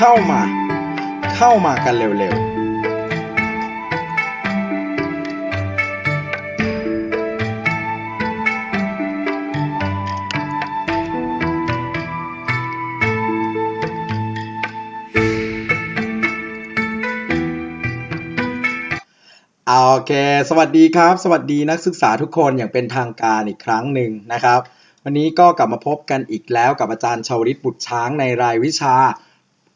เข้ามา เข้ามากันเร็วๆโอเค สวัสดีครับ สวัสดีนักศึกษาทุกคนอย่างเป็นทางการอีกครั้งหนึ่งนะครับ วันนี้ก็กลับมาพบกันอีกแล้วกับอาจารย์ชาวริตบุตรช้างในรายวิชา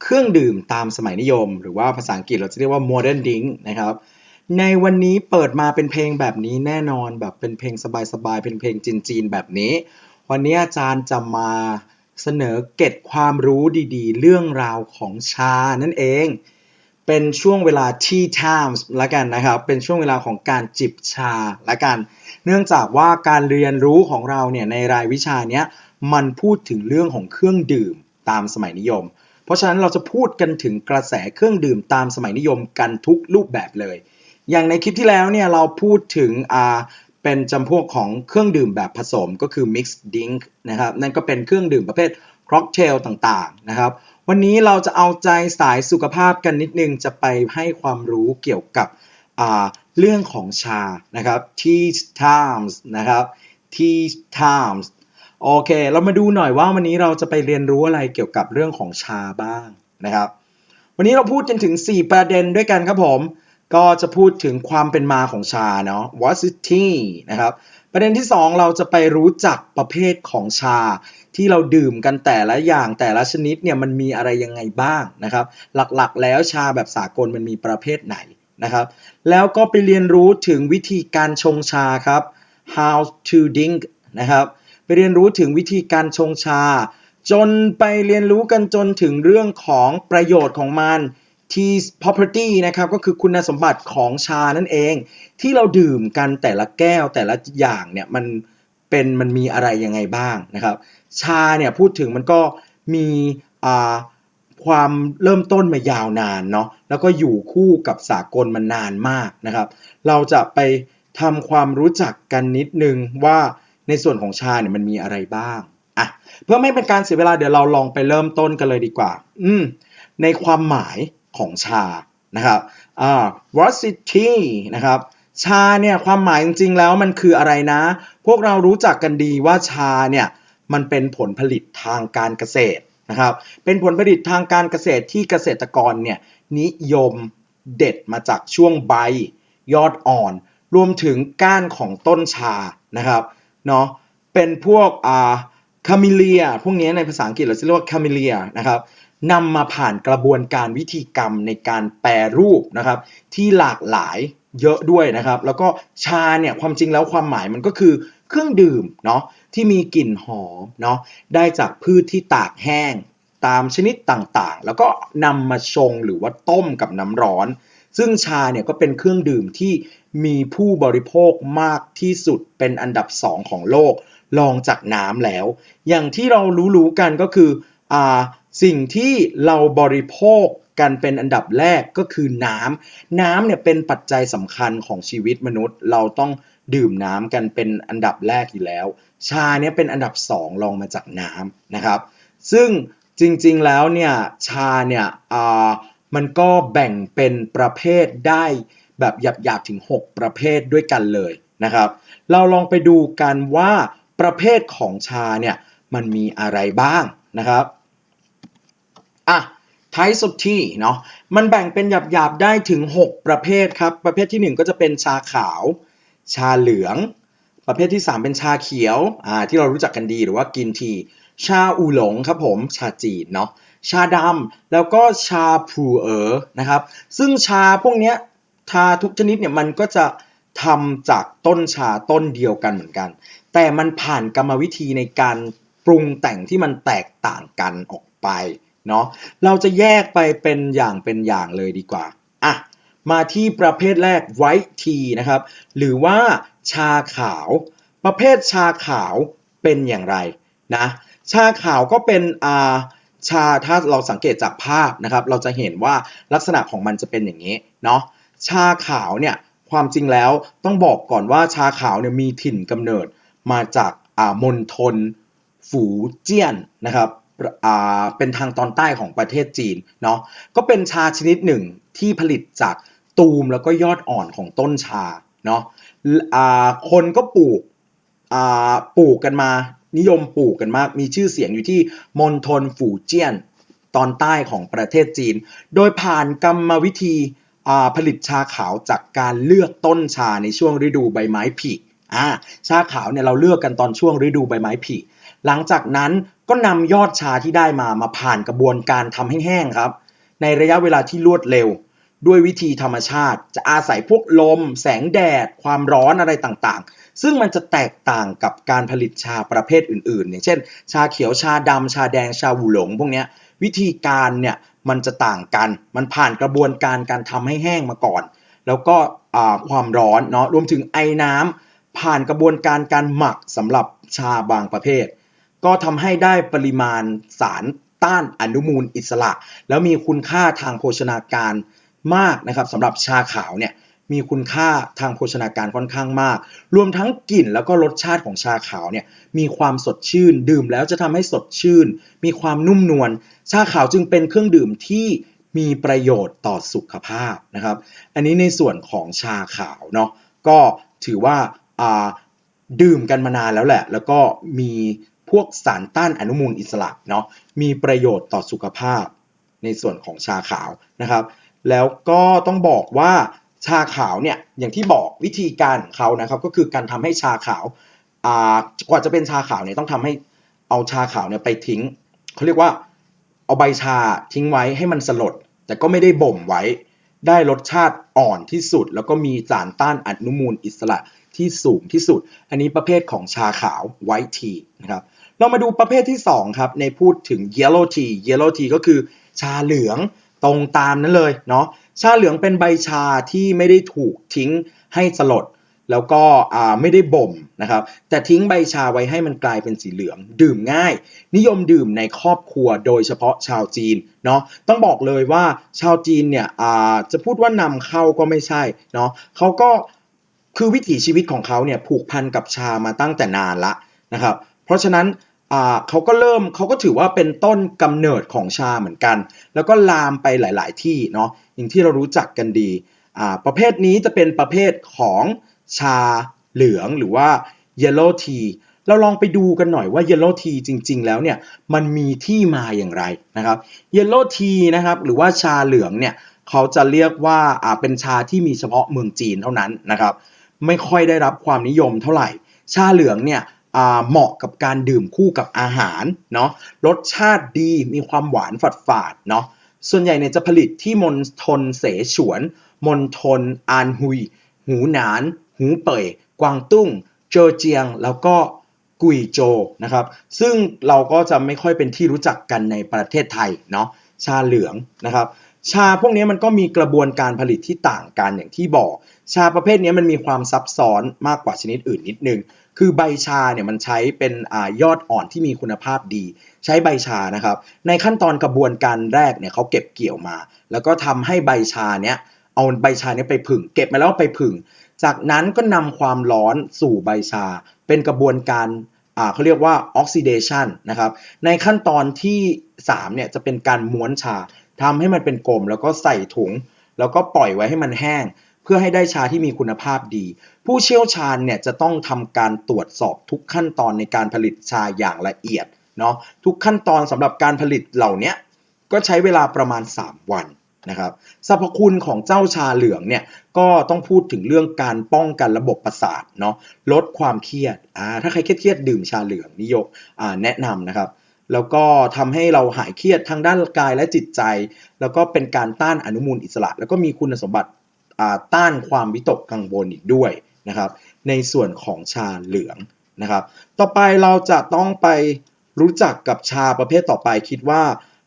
เครื่องดื่มตามสมัยนิยม หรือว่าภาษาอังกฤษเราจะเรียกว่า modern drink นะครับ ในวันนี้เปิดมาเป็นเพลงแบบนี้แน่นอนแบบเป็นเพลงสบายๆ เป็นเพลงจีนๆ แบบนี้ วันนี้อาจารย์จะมาเสนอเก็ดความรู้ดีๆ เรื่องราวของชานั่นเอง เป็นช่วงเวลา tea times ละกันนะครับ เป็นช่วงเวลาของการจิบชาละกัน เนื่องจากว่าการเรียนรู้ของเราเนี่ยในรายวิชาเนี้ยมันพูดถึงเรื่องของเครื่องดื่มตามสมัยนิยม ราะฉะนั้นเราจะพูดกันถึงกระแสเครื่องดื่มตามสมัยนิยมกันทุกรูปแบบเลย อย่างในคลิปที่แล้วเนี่ยเราพูดถึงอ่าเป็นจำพวกของเครื่องดื่มแบบผสมก็คือ mixed drink นะครับนั่นก็เป็นเครื่องดื่มประเภทค็อกเทลต่างๆนะครับ วันนี้เราจะเอาใจสายสุขภาพกันนิดนึงจะไปให้ความรู้เกี่ยวกับเรื่องของชานะครับ tea times นะครับ tea times โอเค เรามาดูหน่อยว่าวันนี้เราจะไปเรียนรู้อะไรเกี่ยวกับเรื่องของชาบ้างนะครับ วันนี้เราพูดกันถึง 4 ประเด็นด้วยกันครับผม ก็จะพูดถึงความเป็นมาของชาเนาะ what's it tea นะครับ ประเด็นที่ 2 เราจะไปรู้จักประเภทของชา ที่เราดื่มกันแต่ละอย่างแต่ละชนิดเนี่ยมันมีอะไรยังไงบ้างนะครับ หลักๆ แล้วชาแบบสากลมันมีประเภทไหนนะครับ แล้วก็ไปเรียนรู้ถึงวิธีการชงชาครับ how to drink นะครับ เรียนรู้ถึงวิธีการชงชา จนไปเรียนรู้กันจนถึงเรื่องของประโยชน์ของมัน tea property นะครับก็คือคุณสมบัติของชานั่นเอง ที่เราดื่มกันแต่ละแก้วแต่ละอย่างเนี่ยมันเป็นมันมีอะไรยังไงบ้างนะครับ ชาเนี่ยพูดถึงมันก็มีความเริ่มต้นมายาวนานเนาะแล้วก็อยู่คู่กับสากลมานานมากนะครับ เราจะไปทำความรู้จักกันนิดนึงว่า ในส่วนของชาเนี่ยมันมีอะไรบ้างอะเพื่อไม่เป็นการเสียเวลาเดี๋ยวเราลองไปเริ่มต้นกันเลยดีกว่า อืมในความหมายของชานะครับอ่า what's it tea นะครับชาเนี่ยความหมายจริงๆแล้วมันคืออะไรนะ พวกเรารู้จักกันดีว่าชาเนี่ยมันเป็นผลผลิตทางการเกษตรนะครับเป็นผลผลิตทางการเกษตรที่เกษตรกรเนี่ยนิยมเด็ดมาจากช่วงใบ ยอดอ่อน รวมถึงก้านของต้นชานะครับ เนาะเป็นพวกอ่าคามิเลียพวกนี้ในภาษาอังกฤษเราจะเรียกว่าคามิเลียนะครับนำมาผ่านกระบวนการวิธีกรรมในการแปรรูปนะครับ ที่หลากหลายเยอะด้วยนะครับ แล้วก็ชาเนี่ยความจริงแล้วความหมายมันก็คือเครื่องดื่มเนาะที่มีกลิ่นหอมเนาะได้จากพืชที่ตากแห้งตามชนิดต่างๆ แล้วก็นำมาชงหรือว่าต้มกับน้ำร้อน ซึ่งชาเนี่ยก็เป็นเครื่องดื่มที่มีผู้บริโภคมากที่สุดเป็นอันดับ2ของโลกรองจากน้ำแล้ว อย่างที่เรารู้ๆกันก็คืออ่าสิ่งที่เราบริโภคกันเป็นอันดับแรกก็คือน้ำน้ำเนี่ยเป็นปัจจัยสำคัญของชีวิตมนุษย์ เราต้องดื่มน้ำกันเป็นอันดับแรกอยู่แล้ว ชาเนี่ยเป็นอันดับ2รองมาจากน้ำนะครับ ซึ่งจริงๆแล้วเนี่ยชาเนี่ยอ่า มันก็แบ่งเป็นประเภทได้แบบหยาบๆถึง 6 ประเภทด้วยกันเลยนะครับ เราลองไปดูกันว่าประเภทของชาเนี่ยมันมีอะไรบ้างนะครับอะ types of tea เนาะมันแบ่งเป็นหยาบๆได้ถึง 6 ประเภทครับ ประเภทที่ 1 ก็จะเป็นชาขาว ชาเหลือง ประเภทที่ 3 เป็นชาเขียวอ่าที่เรารู้จักกันดีหรือว่ากินที ชาอูหลงครับผมชาจีนเนาะ ชาดำแล้วก็ชาผูเอ๋อนะครับ ซึ่งชาพวกนี้ชาทุกชนิดเนี่ยมันก็จะทำจากต้นชาต้นเดียวกันเหมือนกัน แต่มันผ่านกรรมวิธีในการปรุงแต่งที่มันแตกต่างกันออกไปเนาะเราจะแยกไปเป็นอย่างเป็นอย่างเลยดีกว่าอะมาที่ประเภทแรก white tea นะครับ หรือว่าชาขาว ประเภทชาขาวเป็นอย่างไรนะชาขาวก็เป็นอ่า ชาถ้าเราสังเกตจากภาพนะครับ เราจะเห็นว่าลักษณะของมันจะเป็นอย่างนี้เนาะชาขาวเนี่ยความจริงแล้วต้องบอกก่อนว่าชาขาวเนี่ยมีถิ่นกำเนิดมาจากอ่ามณฑลฝูเจี้ยนนะครับอ่าเป็นทางตอนใต้ของประเทศจีนเนาะก็เป็นชาชนิดหนึ่งที่ผลิตจากตูมแล้วก็ยอดอ่อนของต้นชาเนาะอ่าคนก็ปลูกอ่าปลูกกันมา นิยมปลูกกันมาก มีชื่อเสียงอยู่ที่มณฑลฝูเจี้ยน ตอนใต้ของประเทศจีน โดยผ่านกรรมวิธีผลิตชาขาวจากการเลือกต้นชาในช่วงฤดูใบไม้ผลิอ่าชาขาวเนี่ยเราเลือกกันตอนช่วงฤดูใบไม้ผลิหลังจากนั้นก็นำยอดชาที่ได้มามาผ่านกระบวนการทำให้แห้งครับ ในระยะเวลาที่รวดเร็ว ด้วยวิธีธรรมชาติ จะอาศัยพวกลม แสงแดด ความร้อนอะไรต่างๆ ซึ่งมันจะแตกต่างกับการผลิตชาประเภทอื่นๆ อย่างเช่น ชาเขียวชาดำชาแดงชาหูหลงพวกนี้วิธีการเนี่ยมันจะต่างกัน มันผ่านกระบวนการการทำให้แห้งมาก่อน แล้วก็ความร้อนเนาะรวมถึงไอ้น้ำผ่านกระบวนการการหมักสำหรับชาบางประเภท ก็ทำให้ได้ปริมาณสารต้านอนุมูลอิสระ แล้วมีคุณค่าทางโภชนาการมากนะครับสำหรับชาขาวเนี่ย มีคุณค่าทางโภชนาการค่อนข้างมาก รวมทั้งกลิ่นแล้วก็รสชาติของชาขาวเนี่ยมีความสดชื่น ดื่มแล้วจะทำให้สดชื่น มีความนุ่มนวล ชาขาวจึงเป็นเครื่องดื่มที่มีประโยชน์ต่อสุขภาพนะครับ อันนี้ในส่วนของชาขาวเนาะ ก็ถือว่าอ่าดื่มกันมานานแล้วแหละ แล้วก็มีพวกสารต้านอนุมูลอิสระเนาะ มีประโยชน์ต่อสุขภาพในส่วนของชาขาวนะครับ แล้วก็ต้องบอกว่า ชาขาวเนี่ยอย่างที่บอกวิธีการของเขานะครับก็คือการทำให้ชาขาวอ่ากว่าจะเป็นชาขาวเนี่ยต้องทำให้เอาชาขาวเนี่ยไปทิ้งเขาเรียกว่าเอาใบชาทิ้งไว้ให้มันสลด แต่ก็ไม่ได้บ่มไว้ ได้รสชาติอ่อนที่สุด แล้วก็มีสารต้านอนุมูลอิสระที่สูงที่สุด อันนี้ประเภทของชาขาว white tea นะครับเรามาดูประเภทที่2ครับในพูดถึง yellow tea yellow tea ก็คือชาเหลืองตรงตามนั้นเลยเนาะ ชาเหลืองเป็นใบชาที่ไม่ได้ถูกทิ้งให้สลด แล้วก็ไม่ได้บ่มนะครับ แต่ทิ้งใบชาไว้ให้มันกลายเป็นสีเหลือง ดื่มง่าย นิยมดื่มในครอบครัวโดยเฉพาะชาวจีนเนาะต้องบอกเลยว่าชาวจีนเนี่ยจะพูดว่านำเข้าก็ไม่ใช่เนาะเขาก็คือวิถีชีวิตของเขาเนี่ยผูกพันกับชามาตั้งแต่นานละนะครับ เพราะฉะนั้น อ่าเขาก็เริ่มเขาก็ถือว่าเป็นต้นกำเนิดของชาเหมือนกัน แล้วก็ลามไปหลาย ๆ ที่เนาะอย่างที่เรารู้จักกันดีอ่าประเภทนี้จะเป็นประเภทของชาเหลืองหรือว่า yellow tea เราลองไปดูกันหน่อยว่า yellow tea จริง ๆ แล้วเนี่ยมันมีที่มาอย่างไรนะครับ yellow tea นะครับหรือว่าชาเหลืองเนี่ยเขาจะเรียกว่าอ่าเป็นชาที่มีเฉพาะเมืองจีนเท่านั้นนะครับ ไม่ค่อยได้รับความนิยมเท่าไหร่ ชาเหลืองเนี่ย เหมาะกับการดื่มคู่กับอาหารเนาะรสชาติดีมีความหวานฝาดฝาดๆเนาะส่วนใหญ่เนี่ยจะผลิตที่มณฑลเสฉวนมณฑลอานฮุย หูหนาน หูเป่ย กวางตุ้ง เจอเจียง แล้วก็กุยโจนะครับ ซึ่งเราก็จะไม่ค่อยเป็นที่รู้จักกันในประเทศไทยเนาะชาเหลืองนะครับ ชาพวกนี้มันก็มีกระบวนการผลิตที่ต่างกันอย่างที่บอก ชาประเภทนี้มันมีความซับซ้อนมากกว่าชนิดอื่นนิดนึง คือใบชาเนี่ยมันใช้เป็นอยอดอ่อนที่มีคุณภาพดี ใช้ใบชานะครับ ในขั้นตอนกระบวนการแรกเนี่ยเขาเก็บเกี่ยวมา แล้วก็ทำให้ใบชาเนี้ยเอาใบชาเนี้ยไปผึ่ง เก็บมาแล้วไปผึ่ง จากนั้นก็นำความร้อนสู่ใบชา เป็นกระบวนการเขาเรียกว่า oxidation นนะครับ ในขั้นตอนที่3เนี่ยจะเป็นการม้วนชาทำให้มันเป็นกลมแล้วก็ใส่ถุง แล้วก็ปล่อยไว้ให้มันแห้ง พื่อให้ได้ชาที่มีคุณภาพดี ผู้เชี่ยวชาญเนี่ยจะต้องทำการตรวจสอบทุกขั้นตอนในการผลิตชาอย่างละเอียดเนาะทุกขั้นตอนสำหรับการผลิตเหล่านี้ก็ใช้เวลาประมาณ 3 วันนะครับสรรพคุณของเจ้าชาเหลืองเนี่ยก็ต้องพูดถึงเรื่องการป้องกันระบบประสาทเนาะลดความเครียดอ่าถ้าใครเครียดดื่มชาเหลืองนิยมอ่าแนะนำนะครับแล้วก็ทำให้เราหายเครียดทางด้านกายและจิตใจ แล้วก็เป็นการต้านอนุมูลอิสระ แล้วก็มีคุณสมบัติ ต้านความวิตกกังวลอีกด้วยนะครับในส่วนของชาเหลืองนะครับ ต่อไปเราจะต้องไปรู้จักกับชาประเภทต่อไปคิดว่า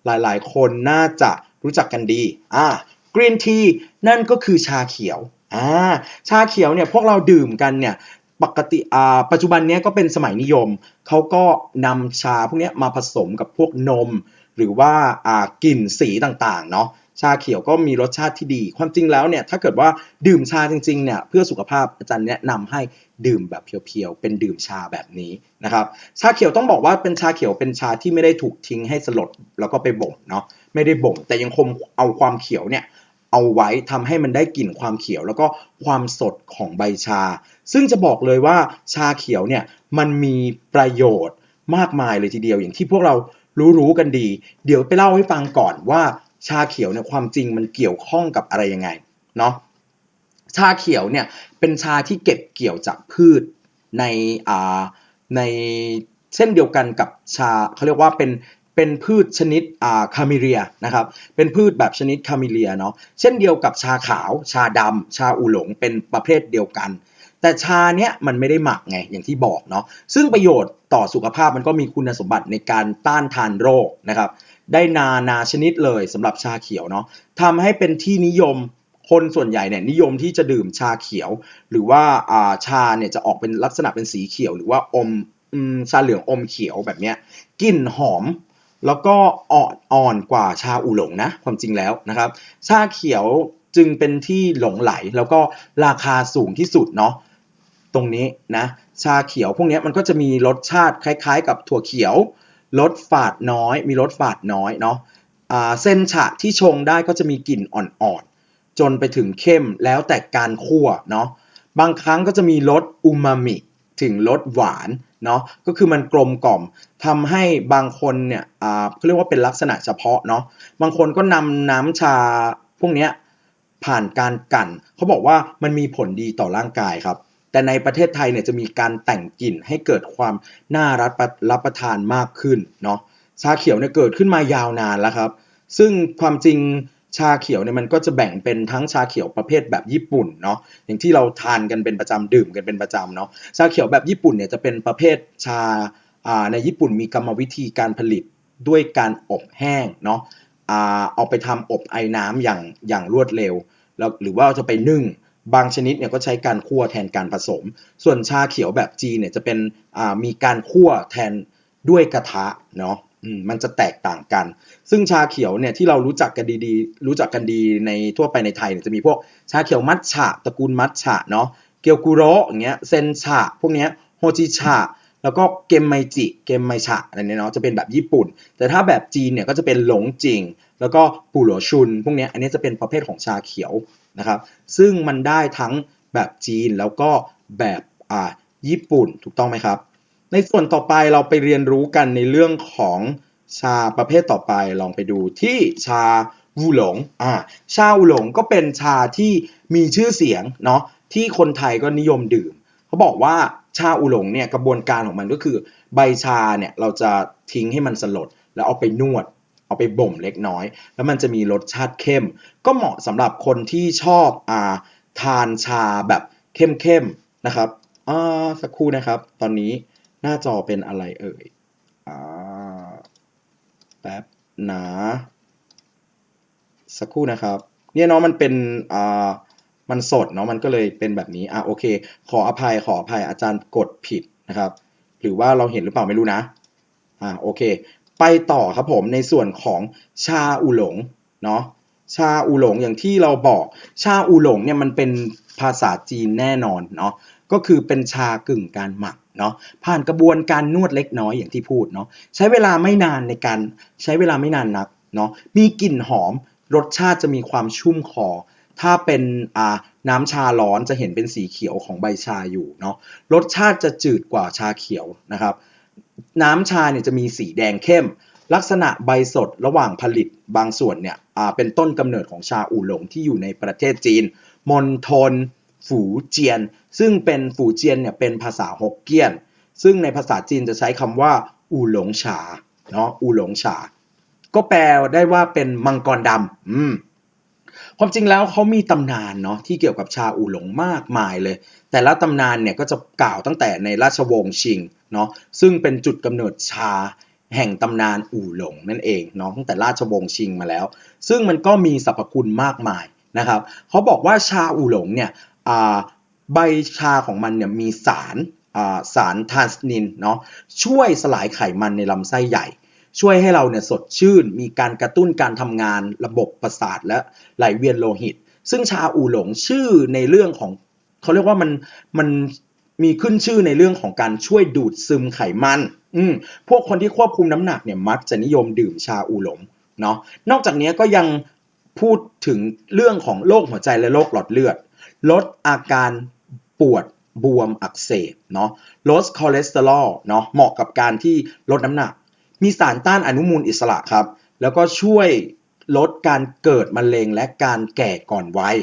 หลายๆ คนน่าจะรู้จักกันดีอ่ากรีนทีนั่นก็คือชาเขียวอ่าชาเขียวเนี่ยพวกเราดื่มกันเนี่ยปกติอ่าปัจจุบันนี้ก็เป็นสมัยนิยม เขาก็นำชาพวกนี้มาผสมกับพวกนม หรือว่าอ่ากลิ่นสีต่างๆเนาะ ชาเขียวก็มีรสชาติที่ดี ความจริงแล้วเนี่ยถ้าเกิดว่าดื่มชาจริงๆเนี่ยเพื่อสุขภาพอาจารย์แนะนำให้ดื่มแบบเพียวๆเป็นดื่มชาแบบนี้นะครับชาเขียวต้องบอกว่าเป็นชาเขียวเป็นชาที่ไม่ได้ถูกทิ้งให้สลดแล้วก็ไปบ่มเนาะไม่ได้บ่ม แต่ยังคงเอาความเขียวเนี่ยเอาไว้ทำให้มันได้กลิ่นความเขียวแล้วก็ความสดของใบชา ซึ่งจะบอกเลยว่าชาเขียวเนี่ยมันมีประโยชน์มากมายเลยทีเดียวอย่างที่พวกเรารู้ๆกันดี เดี๋ยวไปเล่าให้ฟังก่อนว่า ชาเขียวเนี่ยความจริงมันเกี่ยวข้องกับอะไรยังไงเนาะชาเขียวเนี่ยเป็นชาที่เก็บเกี่ยวจากพืชในอ่าในเช่นเดียวกันกับชาเขาเรียกว่าเป็นเป็นพืชชนิดอ่าคาเมเรียนะครับเป็นพืชแบบชนิดคาเมเรียเนาะเช่นเดียวกับชาขาว ชาดำชาอูหลงเป็นประเภทเดียวกัน แต่ชาเนี้ยมันไม่ได้หมักไงอย่างที่บอกเนาะซึ่งประโยชน์ต่อสุขภาพมันก็มีคุณสมบัติในการต้านทานโรคนะครับ ได้นานาชนิดเลยสำหรับชาเขียวเนาะทำให้เป็นที่นิยมคนส่วนใหญ่เนี่ยนิยมที่จะดื่มชาเขียว หรือว่าอาชาเนี่ยจะออกเป็นลักษณะเป็นสีเขียว หรือว่าอมอืมชาเหลืองอมเขียวแบบเนี้ยกลิ่นหอมแล้วก็อ่อนอ่อนกว่าชาอูหลงนะความจริงแล้วนะครับ ชาเขียวจึงเป็นที่หลงไหล แล้วก็ราคาสูงที่สุดเนาะตรงนี้นะชาเขียวพวกนี้มันก็จะมีรสชาติคล้ายๆ กับถั่วเขียว รสฝาดน้อย มีรสฝาดน้อยเนาะเส้นฉะที่ชงได้ก็จะมีกลิ่นอ่อนๆ จนไปถึงเข้มแล้วแต่การคั่วเนาะ บางครั้งก็จะมีรสอูมามิ ถึงรสหวานเนาะ ก็คือมันกลมกล่อมทำให้บางคนเนี่ยเขาเรียกว่าเป็นลักษณะเฉพาะเนาะ บางคนก็นำน้ำชาพวกเนี้ยผ่านการกลั่น เขาบอกว่ามันมีผลดีต่อร่างกายครับ แต่ในประเทศไทยเนี่ยจะมีการแต่งกลิ่นให้เกิดความน่ารับประรับประทานมากขึ้นเนาะชาเขียวเนี่ยเกิดขึ้นมายาวนานแล้วครับ ซึ่งความจริงชาเขียวเนี่ยมันก็จะแบ่งเป็นทั้งชาเขียวประเภทแบบญี่ปุ่นเนาะอย่างที่เราทานกันเป็นประจำดื่มกันเป็นประจำเนาะชาเขียวแบบญี่ปุ่นเนี่ยจะเป็นประเภทชาาในญี่ปุ่นมีกรรมวิธีการผลิตด้วยการอบแห้งเนาะเอาไปทำอบไอ้น้ำอย่างอย่างรวดเร็วแล้วหรือว่าจะไปนึ่ง บางชนิดเนี่ยก็ใช้การคั่วแทนการผสม ส่วนชาเขียวแบบจีนเนี่ยจะเป็นมีการคั่วแทนด้วยกระทะเนาะมันจะแตกต่างกัน ซึ่งชาเขียวเนี่ยที่เรารู้จักกันดีๆ รู้จักกันดีในทั่วไปในไทยเนี่ยจะมีพวกชาเขียวมัทฉะตระกูลมัทฉะเนาะ เกียวกุโระอย่างเงี้ย เซนฉะพวกเนี้ย โฮจิฉะ แล้วก็เกมไมจิ เกมไมฉะอะไรเนี่ยเนาะ จะเป็นแบบญี่ปุ่น แต่ถ้าแบบจีนเนี่ยก็จะเป็นหลงจิง แล้วก็ปูหลัวชุน พวกเนี้ย อันนี้จะเป็นประเภทของชาเขียว นะครับ ซึ่งมันได้ทั้งแบบจีนแล้วก็แบบอ่าญี่ปุ่นถูกต้องไหมครับ ในส่วนต่อไปเราไปเรียนรู้กันในเรื่องของชาประเภทต่อไปลองไปดูที่ชาวูหลงอ่าชาวูหลงก็เป็นชาที่มีชื่อเสียงเนาะที่คนไทยก็นิยมดื่ม เขาบอกว่าชาอูหลงเนี่ยกระบวนการของมันก็คือ ใบชาเนี่ยเราจะทิ้งให้มันสลด แล้วเอาไปนวด เอาไปบ่มเล็กน้อย แล้วมันจะมีรสชาติเข้ม ก็เหมาะสำหรับคนที่ชอบอ่าทานชาแบบเข้มๆนะครับอ่าสักครู่นะครับ ตอนนี้หน้าจอเป็นอะไรเอ่ยอ่าแป๊บนะสักครู่นะครับ เนี่ยเนาะมันเป็นอ่ามันสดเนาะมันก็เลยเป็นแบบนี้อะโอเค ขออภัยขออภัยอาจารย์กดผิดนะครับ หรือว่าเราเห็นหรือเปล่าไม่รู้นะอ่าโอเค ไปต่อครับผมในส่วนของชาอูหลงเนาะชาอูหลงอย่างที่เราบอกชาอูหลงเนี่ยมันเป็นภาษาจีนแน่นอนเนาะก็คือเป็นชากึ่งการหมักเนาะผ่านกระบวนการนวดเล็กน้อยอย่างที่พูดเนาะใช้เวลาไม่นานในการใช้เวลาไม่นานนักเนาะมีกลิ่นหอมรสชาติจะมีความชุ่มคอ ถ้าเป็นอ่าน้ำชาร้อนจะเห็นเป็นสีเขียวของใบชาอยู่เนาะรสชาติจะจืดกว่าชาเขียวนะครับ น้ำชาเนี่ยจะมีสีแดงเข้ม ลักษณะใบสดระหว่างผลิตบางส่วนเนี่ยเป็นต้นกำเนิดของชาอู่หลงที่อยู่ในประเทศจีนมณฑลฝูเจียน ซึ่งเป็นฝูเจียนเนี่ยเป็นภาษาฮกเกี้ยน ซึ่งในภาษาจีนจะใช้คำว่า อู่หลงชาเนาะอู่หลงชา ก็แปลได้ว่าเป็นมังกรดำอืมความจริงแล้วเขามีตำนานเนาะที่เกี่ยวกับชาอู่หลงมากมายเลย แต่ละตำนานเนี่ยก็จะกล่าวตั้งแต่ในราชวงศ์ชิงเนาะซึ่งเป็นจุดกำเนิดชาแห่งตำนานอู่หลงนั่นเองเนาะตั้งแต่ราชวงศ์ชิงมาแล้ว ซึ่งมันก็มีสรรพคุณมากมายนะครับเขาบอกว่าชาอู่หลงเนี่ยใบชาของมันเนี่ยมีสารสารทานสนินเนาะช่วยสลายไขมันในลำไส้ใหญ่ ช่วยให้เราเนี่ยสดชื่น มีการกระตุ้นการทำงานระบบประสาทและไหลเวียนโลหิต ซึ่งชาอู่หลงชื่อในเรื่องของ เขาเรียกว่ามันมันมีขึ้นชื่อในเรื่องของการช่วยดูดซึมไขมัน อืมพวกคนที่ควบคุมน้ำหนักเนี่ยมักจะนิยมดื่มชาอูหลงเนาะ นอกจากนี้ก็ยังพูดถึงเรื่องของโรคหัวใจและโรคหลอดเลือด ลดอาการปวดบวมอักเสบเนาะ ลดคอเลสเตอรอลเนาะ เหมาะกับการที่ลดน้ำหนัก มีสารต้านอนุมูลอิสระครับ แล้วก็ช่วยลดการเกิดมะเร็งและการแก่ก่อนวัย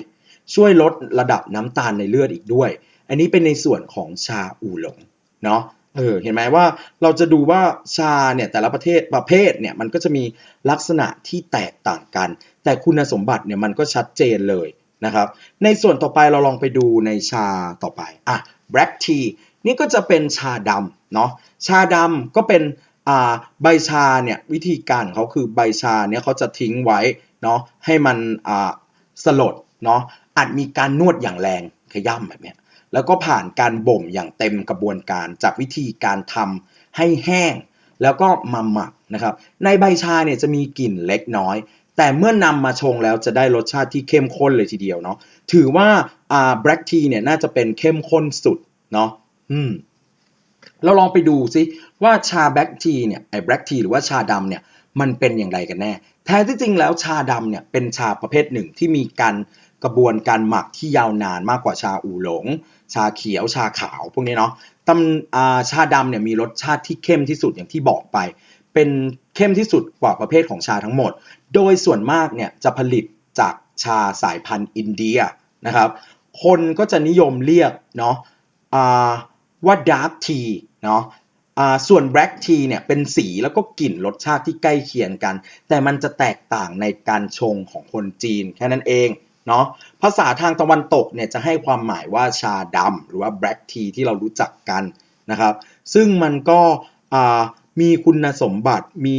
ช่วยลดระดับน้ำตาลในเลือดอีกด้วย อันนี้เป็นในส่วนของชาอูหลงเนาะเออเห็นไหมว่าเราจะดูว่าชาเนี่ยแต่ละประเทศประเภทเนี่ยมันก็จะมีลักษณะที่แตกต่างกัน แต่คุณสมบัติเนี่ยมันก็ชัดเจนเลยนะครับ ในส่วนต่อไปเราลองไปดูในชาต่อไปอะ black tea นี่ก็จะเป็นชาดำเนาะชาดำก็เป็นอ่าใบชาเนี่ยวิธีการของเขาคือใบชาเนี่ยเขาจะทิ้งไว้เนาะให้มันอ่าสลดเนาะ อาจมีการนวดอย่างแรงขย้ำแบบนี้แล้วก็ผ่านการบ่มอย่างเต็มกระบวนการจากวิธีการทำให้แห้ง แล้วก็มาหมักนะครับ ในใบชาเนี่ยจะมีกลิ่นเล็กน้อย แต่เมื่อนำมาชงแล้วจะได้รสชาติที่เข้มข้นเลยทีเดียวเนาะถือว่าอ่า black tea เนี่ยน่าจะเป็นเข้มข้นสุดเนาะอืมเราลองไปดูซิว่าชาแบล็กทีเนี่ยไอ้แบล็กทีหรือว่าชาดำเนี่ยมันเป็นอย่างไรกันแน่ แท้ที่จริงแล้วชาดำเนี่ยเป็นชาประเภทหนึ่งที่มีการ กระบวนการหมักที่ยาวนานมากกว่าชาอูหลง ชาเขียวชาขาวพวกนี้เนาะตำาชาดำเนี่ยมีรสชาติที่เข้มที่สุดอย่างที่บอกไป เป็นเข้มที่สุดกว่าประเภทของชาทั้งหมด โดยส่วนมากเนี่ยจะผลิตจากชาสายพันธุ์อินเดียนะครับ คนก็จะนิยมเรียกเนาะอ่าว่า dark tea เนาะส่วน black tea เนี่ยเป็นสีแล้วก็กลิ่นรสชาติที่ใกล้เคียงกัน แต่มันจะแตกต่างในการชงของคนจีนแค่นั้นเอง เนาะภาษาทางตะวันตกเนี่ยจะให้ความหมายว่าชาดำหรือว่า black tea ที่เรารู้จักกันนะครับ ซึ่งมันก็มีคุณสมบัติมี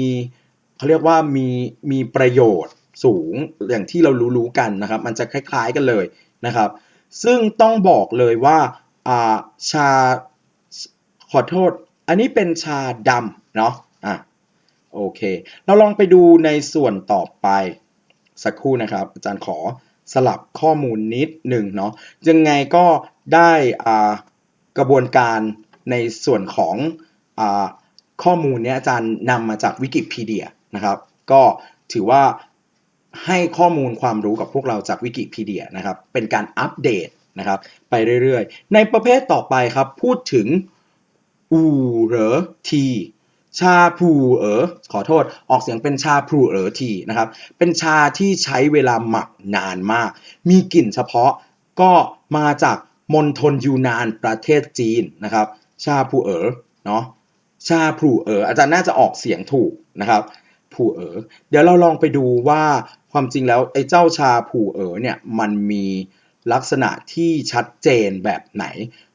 เขาเรียกว่ามีมีประโยชน์สูงอย่างที่เรารู้ๆกันนะครับ มันจะคล้ายๆกันเลยนะครับ ซึ่งต้องบอกเลยว่าาชาขอโทษ อันนี้เป็นชาดำเนาะอะโอเค เราลองไปดูในส่วนต่อไปสักครู่นะครับ อาจารย์ขอ สลับข้อมูลนิดหนึ่งเนาะยังไงก็ได้อ่ากระบวนการในส่วนของอ่าข้อมูลเนี้ยอาจารย์นำมาจากวิกิพีเดียนะครับ ก็ถือว่าให้ข้อมูลความรู้กับพวกเราจากวิกิพีเดียนะครับ เป็นการอัปเดตนะครับ ไปเรื่อยๆ ในประเภทต่อไปครับ พูดถึงอูเหรอที ชาพูเอ๋อขอโทษออกเสียงเป็นชาพูเอ๋อทีนะครับ เป็นชาที่ใช้เวลาหมักนานมาก มีกลิ่นเฉพาะก็มาจากมณฑลยูนานประเทศจีนนะครับ ชาพูเอ๋อเนาะชาพูเอ๋ออาจารย์น่าจะออกเสียงถูกนะครับพูเอ๋อเดี๋ยวเราลองไปดูว่าความจริงแล้วไอ้เจ้าชาพูเอ๋อเนี่ยมันมีลักษณะที่ชัดเจนแบบไหน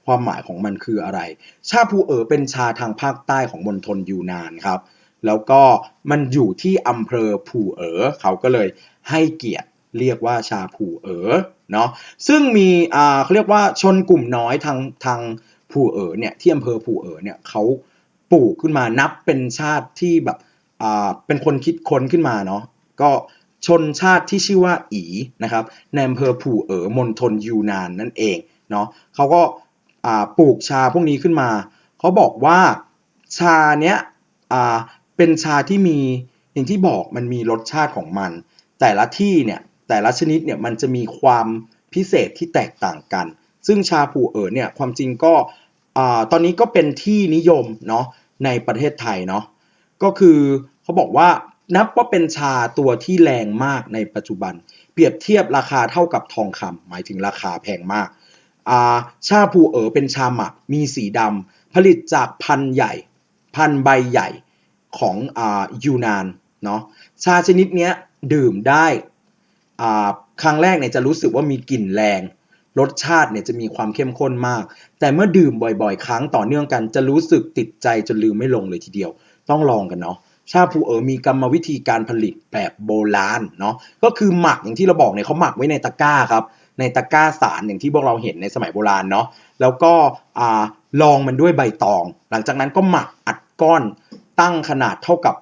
ความหมายของมันคืออะไร ชาพูเอ๋อเป็นชาทางภาคใต้ของมณฑลยูนานครับ แล้วก็มันอยู่ที่อำเภอผูเอ๋อเขาก็เลยให้เกียรติเรียกว่าชาผูเอ๋อเนาะซึ่งมีอ่าเขาเรียกว่าชนกลุ่มน้อยทางทางผูเอ๋อเนี่ยที่อำเภอผูเอ๋อเนี่ยเขาปลูกขึ้นมานับเป็นชาติที่แบบอ่าเป็นคนคิดค้นขึ้นมาเนาะก็ชนชาติที่ชื่อว่าอีนะครับในอำเภอผู่เอ๋อมณฑลยูนานนั่นเองเนาะเขาก็ ปลูกชาพวกนี้ขึ้นมา เขาบอกว่าชาเนี้ยเป็นชาที่มีอย่างที่บอกมันมีรสชาติของมัน แต่ละที่เนี่ยแต่ละชนิดเนี่ยมันจะมีความพิเศษที่แตกต่างกัน ซึ่งชาผู่เอ๋อเนี่ยความจริงก็ตอนนี้ก็เป็นที่นิยมเนาะในประเทศไทยเนาะก็คือเขาบอกว่านับว่าเป็นชาตัวที่แรงมากในปัจจุบัน เปรียบเทียบราคาเท่ากับทองคำหมายถึงราคาแพงมาก อ่าชาผูเอ๋อเป็นชาหมักมีสีดำผลิตจากพันธุ์ใหญ่ พันธุ์ใบใหญ่ของอ่ายูนานเนาะชาชนิดเนี้ยดื่มได้อ่าครั้งแรกเนี่ยจะรู้สึกว่ามีกลิ่นแรงรสชาติเนี่ยจะมีความเข้มข้นมาก แต่เมื่อดื่มบ่อยๆ ครั้งต่อเนื่องกัน จะรู้สึกติดใจจนลืมไม่ลงเลยทีเดียว ต้องลองกันเนาะชาพูเอ๋อมีกรรมวิธีการผลิตแบบโบราณเนาะก็คือหมักอย่างที่เราบอกเนี่ยเขาหมักไว้ในตะกร้าครับ ในตะกร้าสารอย่างที่พวกเราเห็นในสมัยโบราณเนาะแล้วก็อ่ารองมันด้วยใบตอง หลังจากนั้นก็หมักอัดก้อนตั้งขนาดเท่ากับ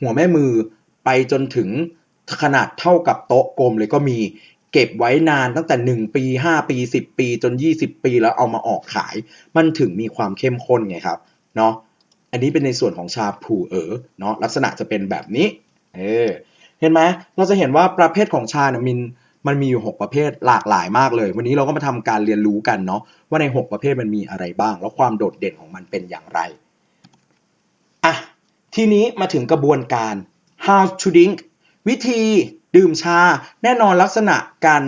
หัวแม่มือไปจนถึงขนาดเท่ากับโต๊ะกลมเลยก็มีเก็บไว้นานตั้งแต่ 1 ปี 5 ปี 10 ปีจน 20 ปีแล้วเอามาออกขาย มันถึงมีความเข้มข้นไงครับเนาะอันนี้เป็นในส่วนของชาผูเอ๋อเนาะลักษณะจะเป็นแบบนี้เออเห็นไหมเราจะเห็นว่าประเภทของชาเนี่ยมัน มันมีอยู่ 6 ประเภทหลากหลายมากเลย วันนี้เราก็มาทำการเรียนรู้กันเนาะว่าใน 6 ประเภทมันมีอะไรบ้าง แล้วความโดดเด่นของมันเป็นอย่างไรอะทีนี้มาถึงกระบวนการ how to drink วิธีดื่มชา แน่นอนลักษณะการ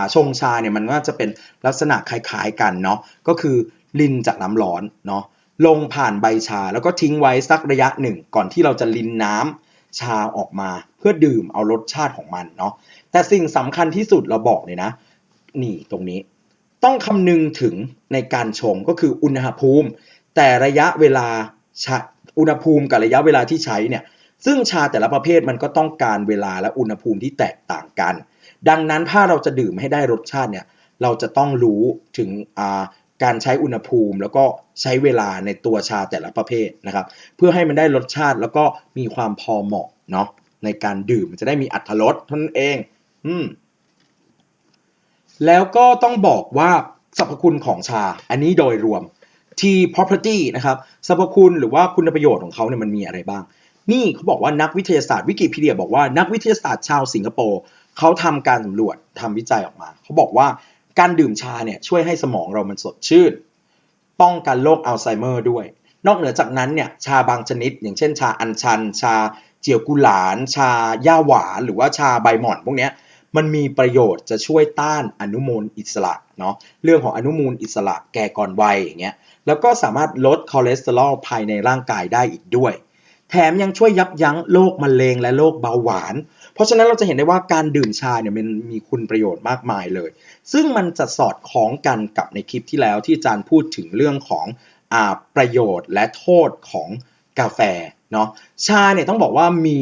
าชงชาเนี่ยมันก็จะเป็นลักษณะคล้ายๆกันเนาะก็คือลินจากน้ำร้อนเนาะลงผ่านใบชาแล้วก็ทิ้งไว้สักระยะหนึ่ง ก่อนที่เราจะลินน้ำ ชาออกมาเพื่อดื่มเอารสชาติของมันเนาะแต่สิ่งสำคัญที่สุดเราบอกเลยนะ นี่ตรงนี้ ต้องคำนึงถึงในการชงก็คืออุณหภูมิ แต่ระยะเวลาชาอุณหภูมิกับระยะเวลาที่ใช้เนี่ยซึ่งชาแต่ละประเภทมันก็ต้องการเวลาและอุณหภูมิที่แตกต่างกัน ดังนั้นถ้าเราจะดื่มให้ได้รสชาติเนี่ยเราจะต้องรู้ถึง การใช้อุณหภูมิ แล้วก็ใช้เวลาในตัวชาแต่ละประเภทนะครับ เพื่อให้มันได้รสชาติแล้วก็มีความพอเหมาะเนาะในการดื่มมันจะได้มีอัตรสเท่านั้นเอง อืมแล้วก็ต้องบอกว่าสรรพคุณของชา อันนี้โดยรวม T property นะครับสรรพคุณหรือว่าคุณประโยชน์ของเขาเนี่ยมันมีอะไรบ้าง นี่เขาบอกว่านักวิทยาศาสตร์วิกิพีเดียบอกว่านักวิทยาศาสตร์ชาวสิงคโปร์เขาทำการสำรวจทำวิจัยออกมา เขาบอกว่า การดื่มชาเนี่ยช่วยให้สมองเรามันสดชื่น ป้องกันโรคอัลไซเมอร์ด้วย นอกเหนือจากนั้นเนี่ยชาบางชนิด อย่างเช่นชาอัญชัน ชาเจียวกุหลาน ชาย่าหวาน หรือว่าชาใบหม่อนพวกนี้มันมีประโยชน์จะช่วยต้านอนุมูลอิสระเนาะเรื่องของอนุมูลอิสระแก่ก่อนวัยอย่างเงี้ยแล้วก็สามารถลดคอเลสเตอรอลภายในร่างกายได้อีกด้วย แถมยังช่วยยับยั้งโรคมะเร็งและโรคเบาหวาน เพราะฉะนั้นเราจะเห็นได้ว่าการดื่มชาเนี่ยมันมีคุณประโยชน์มากมายเลย ซึ่งมันจะสอดคล้องกันกับในคลิปที่แล้วที่อาจารย์พูดถึงเรื่องของอประโยชน์และโทษของกาแฟเนาะชาเนี่ยต้องบอกว่ามี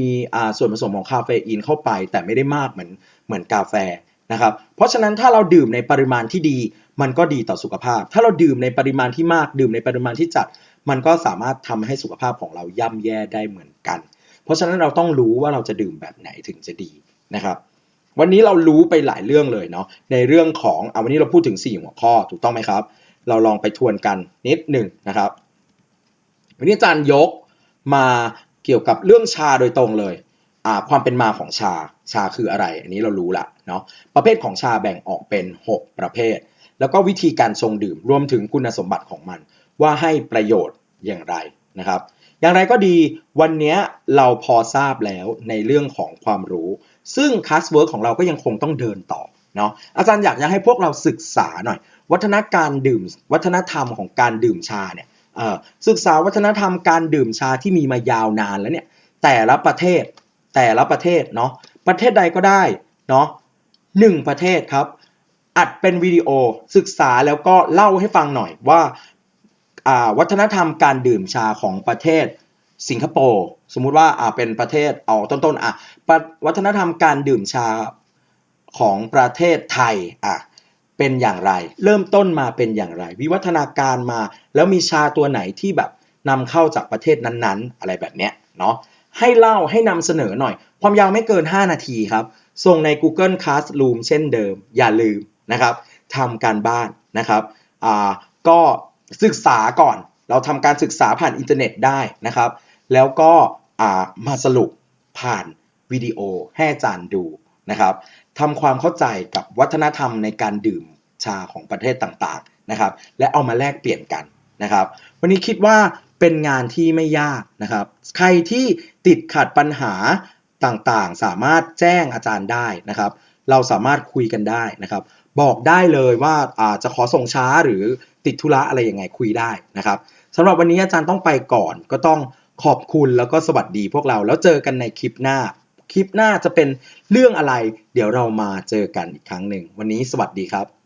ส่วนผสมของคาเฟอีนเข้าไป แต่ไม่ได้มากเหมือนเหมือนกาแฟนะครับเพราะฉะนั้นถ้าเราดื่มในปริมาณที่ดี มันก็ดีต่อสุขภาพ ถ้าเราดื่มในปริมาณที่มากดื่มในปริมาณที่จัด มันก็สามารถทำให้สุขภาพของเราย่ำแย่ได้เหมือนกัน เพราะฉะนั้นเราต้องรู้ว่าเราจะดื่มแบบไหนถึงจะดีนะครับ วันนี้เรารู้ไปหลายเรื่องเลยเนาะในเรื่องของเอาวันนี้เราพูดถึง 4 หัวข้อถูกต้องไหมครับ เราลองไปทวนกันนิดหนึ่งนะครับ วันนี้อาจารย์ยกมาเกี่ยวกับเรื่องชาโดยตรงเลยความเป็นมาของชาชาคืออะไร อันนี้เรารู้ละเนาะประเภทของชาแบ่งออกเป็น 6 ประเภท แล้วก็วิธีการชงดื่มรวมถึงคุณสมบัติของมัน ว่าให้ประโยชน์อย่างไรนะครับ อย่างไรก็ดีวันนี้เราพอทราบแล้วในเรื่องของความรู้ ซึ่งคัสเวิร์กของเราก็ยังคงต้องเดินต่อเนาะอาจารย์อยากจะให้พวกเราศึกษาหน่อย วัฒนการดื่ม วัฒนธรรมของการดื่มชาเนี่ยศึกษาวัฒนธรรมการดื่มชาที่มีมายาวนานแล้วเนี่ยแต่ละประเทศแต่ละประเทศเนาะประเทศใดก็ได้เนาะหนึ่งประเทศครับอัดเป็นวิดีโอศึกษาแล้วก็เล่าให้ฟังหน่อยว่า วัฒนธรรมการดื่มชาของประเทศสิงคโปร์สมมุติว่าเป็นประเทศเอาต้นๆอะวัฒนธรรมการดื่มชาของประเทศไทยอะเป็นอย่างไร เริ่มต้นมาเป็นอย่างไร วิวัฒนาการมาแล้วมีชาตัวไหนที่แบบนำเข้าจากประเทศนั้นๆ อะไรแบบเนี้ยเนาะให้เล่าให้นำเสนอหน่อย ความยาวไม่เกิน 5 นาทีครับ ส่งใน Google Classroom เช่นเดิม อย่าลืมนะครับทำการบ้านนะครับอ่าก็ ศึกษาก่อน เราทำการศึกษาผ่านอินเทอร์เน็ตได้นะครับ แล้วก็มาสรุปผ่านวิดีโอให้อาจารย์ดูนะครับทำความเข้าใจกับวัฒนธรรมในการดื่มชาของประเทศต่างๆนะครับ และเอามาแลกเปลี่ยนกันนะครับ วันนี้คิดว่าเป็นงานที่ไม่ยากนะครับ ใครที่ติดขัดปัญหาต่างๆ สามารถแจ้งอาจารย์ได้นะครับ เราสามารถคุยกันได้นะครับ บอกได้เลยว่าอาจจะขอส่งช้าหรือติดธุระอะไรยังไงคุยได้นะครับสำหรับวันนี้อาจารย์ต้องไปก่อน ก็ต้องขอบคุณแล้วก็สวัสดีพวกเราแล้วเจอกันในคลิปหน้า คลิปหน้าจะเป็นเรื่องอะไร เดี๋ยวเรามาเจอกันอีกครั้งหนึ่ง วันนี้สวัสดีครับ